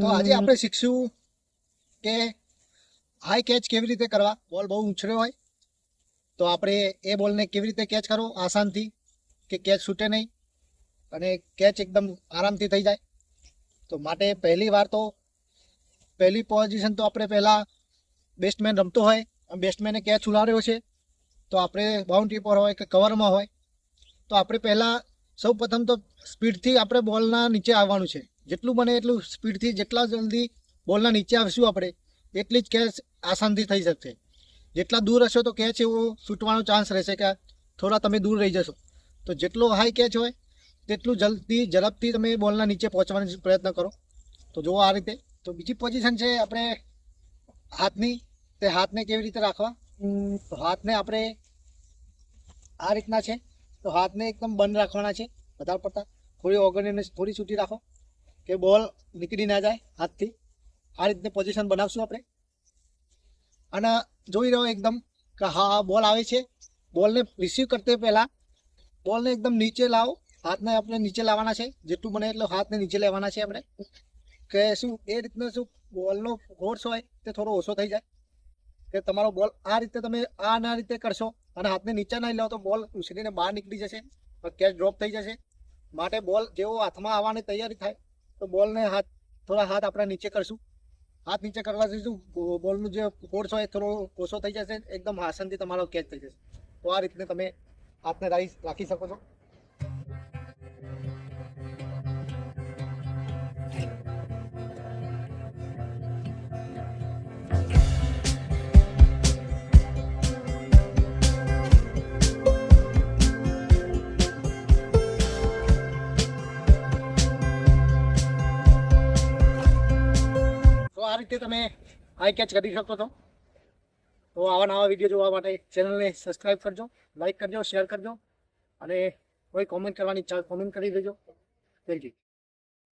તો આજે આપણે શીખશું કે હાઈ કેચ કેવી રીતે કરવા. બોલ બહુ ઉછળ્યો હોય. તો આપણે એ બોલને કેવી રીતે કેચ કરવો? આસાનથી. કે કેચ છૂટે નહીં. અને કેચ એકદમ આરામથી થઈ જાય. તો માટે પહેલી વાર તો પહેલી પોઝિશન તો આપણે પહેલાં બેસ્ટમેન રમતો હોય. બેસ્ટમેને કેચ ઉલાડ્યો છે. તો આપણે બાઉન્ડ્રી પર હોય કે કવરમાં હોય. તો આપણે પહેલાં સૌ પ્રથમ તો સ્પીડથી આપણે બોલના નીચે આવવાનું છે. જેટલું બને એટલું સ્પીડથી જેટલા જલ્દી બોલના નીચે આવશું આપણે, એટલી જ કેચ આસાનથી થઈ શકશે. જેટલા દૂર હશો તો કેચ એવો છૂટવાનો ચાન્સ રહેશે કે થોડા તમે દૂર રહી જશો. તો જેટલો હાઈ કેચ હોય, તેટલું જલ્દી, ઝડપથી તમે બોલના નીચે પહોંચવાનો પ્રયત્ન કરો. તો જુઓ આ રીતે. તો બીજી પોઝિશન છે આપણે હાથની. તે હાથને કેવી રીતે રાખવા? તો હાથને આપણે આ રીતના છે. તો હાથને એકદમ બંધ રાખવાના છે. વધારે પડતા થોડી ઓગણીને થોડી છૂટી રાખો. કે બોલ નીકળી ના જાય હાથથી. આ રીતની પોઝિશન બનાવશું આપણે. અને જોઈ રહ્યો એકદમ કે હા, બોલ આવે છે. બોલને રિસીવ કરતે પહેલાં બોલને એકદમ નીચે લાવો. હાથને આપણે નીચે લાવવાના છે. જેટલું બને એટલું હાથને નીચે લેવાના છે આપણે. કે શું, એ રીતના શું બોલનો ફોર્સ હોય તે થોડો ઓછો થઈ જાય. કે તમારો બોલ આ રીતે તમે આ ના રીતે કરશો અને હાથને નીચે નહીં લો તો બોલ ઉછળીને બહાર નીકળી જશે. કેચ ડ્રોપ થઈ જશે. માટે બોલ જેવો હાથમાં આવવાની તૈયારી થાય. તો બોલને હાથ, થોડા હાથ આપણે નીચે કરશું. હાથ નીચે કરવાથી શું બોલનું જે કોર્સ હોય થોડો ઓછો થઈ જશે. એકદમ આસાનથી તમારો કેચ થઈ જશે. તો આ રીતને તમે હાથને રાખી શકો છો. આ રીતે તમે આઈ કેચ કરી શકો છો. તો આવા નવા વીડિયો જોવા માટે ચેનલને સબસ્ક્રાઈબ કરજો, લાઈક કરજો, શેર કરજો અને કોઈ કોમેન્ટ કરવાની ઈચ્છા કોમેન્ટ કરી દેજો. Thank you